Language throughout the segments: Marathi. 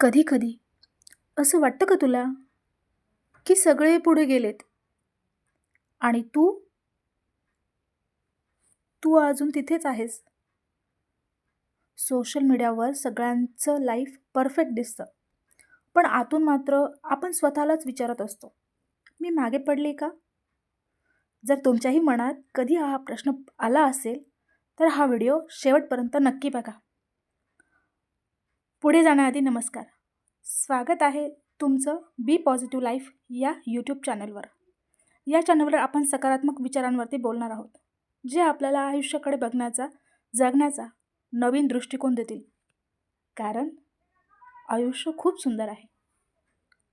कधी कधी. असं वाटतं का तुला? की सगळे पुढे गेलेत. आणि तू? तू अजून तिथेच आहेस. सोशल मीडियावर सगळ्यांचं लाईफ परफेक्ट दिसतं. पण आतून मात्र आपण स्वतःलाच विचारत असतो. मी मागे पडले का? जर तुमच्याही मनात कधी हा प्रश्न आला असेल तर हा व्हिडिओ शेवटपर्यंत नक्की बघा. पुढे जाण्याआधी नमस्कार. स्वागत आहे तुमचं बी पॉझिटिव्ह लाईफ या यूट्यूब चॅनलवर या चॅनलवर आपण सकारात्मक विचारांवरती बोलणार आहोत जे आपल्याला आयुष्याकडे बघण्याचा जगण्याचा नवीन दृष्टिकोन देतील. कारण आयुष्य खूप सुंदर आहे.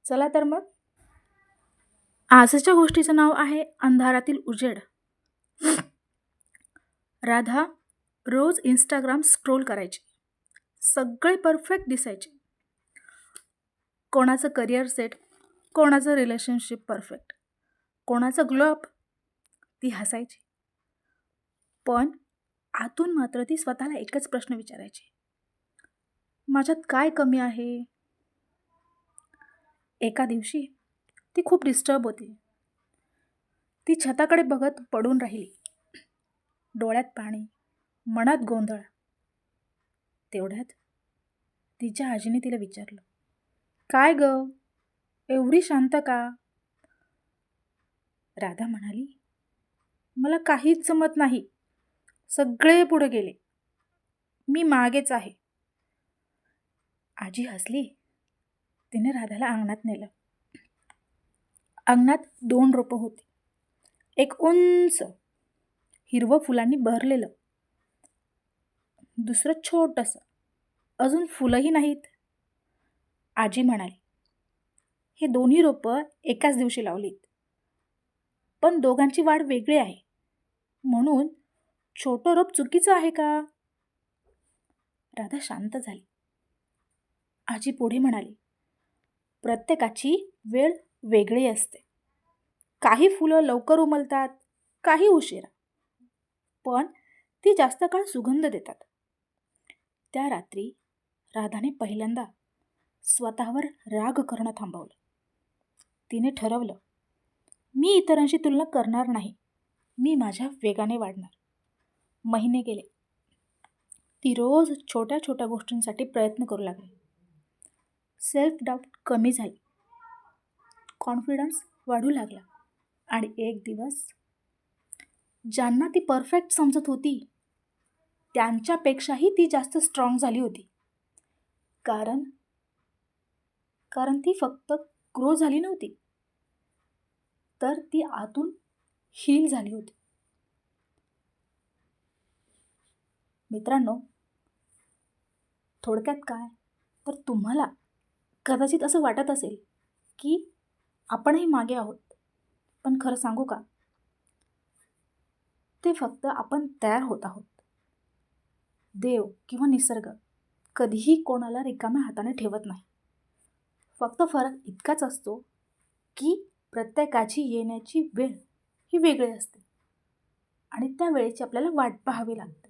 चला तर मग. आजच्या गोष्टीचं नाव आहे अंधारातील उजेड. राधा रोज इंस्टाग्राम स्क्रोल करायची. सगळे परफेक्ट दिसायचे. कोणाचं करिअर सेट कोणाचं रिलेशनशिप परफेक्ट कोणाचं ग्लोअप ती हसायची. पण आतून मात्र ती स्वतःला एकच प्रश्न विचारायची. माझ्यात काय कमी आहे? एका दिवशी ती खूप डिस्टर्ब होती. ती छताकडे बघत पडून राहिली. डोळ्यात पाणी मनात गोंधळ. तेवढ्यात तिच्या आजीने तिला विचारलं. काय ग? एवढी शांत का? राधा म्हणाली मला काहीच जमत नाही. सगळे पुढे गेले. मी मागेच आहे. आजी हसली. तिने राधाला अंगणात नेलं. अंगणात दोन रोपं होती. एक उंच हिरवं फुलांनी बहरलेलं दुसरं छोटंसं. अजून फुलंही नाहीत. आजी म्हणाली हे दोन्ही रोपं एकाच दिवशी लावलीत. पण दोघांची वाढ वेगळी आहे. म्हणून छोटं रोप चुकीचं आहे का? राधा शांत झाली. आजी पुढे म्हणाली प्रत्येकाची वेळ वेगळी असते. काही फुलं लवकर उमलतात काही उशिरा. पण ती जास्त काळ सुगंध देतात. त्या रात्री राधाने पहिल्यांदा स्वतःवर राग करणं थांबवलं. तिने ठरवलं मी इतरांशी तुलना करणार नाही. मी माझ्या वेगाने वाढणार. महिने गेले. ती रोज छोट्या छोट्या गोष्टींसाठी प्रयत्न करू लागली. सेल्फ डाऊट कमी झाली. कॉन्फिडन्स वाढू लागला. आणि एक दिवस ज्यांना ती परफेक्ट समजत होती त्यांच्यापेक्षाही ती जास्त स्ट्रॉंग झाली होती. कारण? कारण ती फक्त ग्रो झाली नव्हती. तर ती आतून हील झाली होती. मित्रांनो थोडक्यात काय? तर तुम्हाला कदाचित असं वाटत असेल की आपणही मागे आहोत. पण खरं सांगू का? ते फक्त आपण तयार होत आहोत. देव किंवा निसर्ग. कधीही कोणाला रिकाम्या हाताने ठेवत नाही. फक्त फरक इतकाच असतो की प्रत्येकाची येण्याची वेळ ही वेगळी असते आणि त्या वेळेची आपल्याला वाट पाहावी लागते.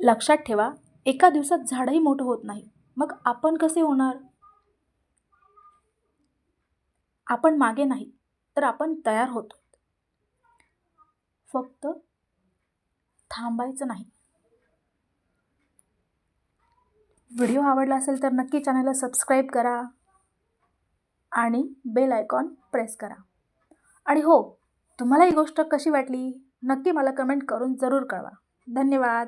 लक्षात ठेवा एका दिवसात झाडही मोठं होत नाही. मग आपण कसे होणार? आपण मागे नाही तर आपण तयार होतो. फक्त थांबायचं नाही. व्हिडिओ आवडला असेल तर नक्की चॅनलला सबस्क्राईब करा आणि बेल आयकॉन प्रेस करा. आणि हो तुम्हाला ही गोष्ट कशी वाटली? नक्की मला कमेंट करून जरूर कळवा. धन्यवाद.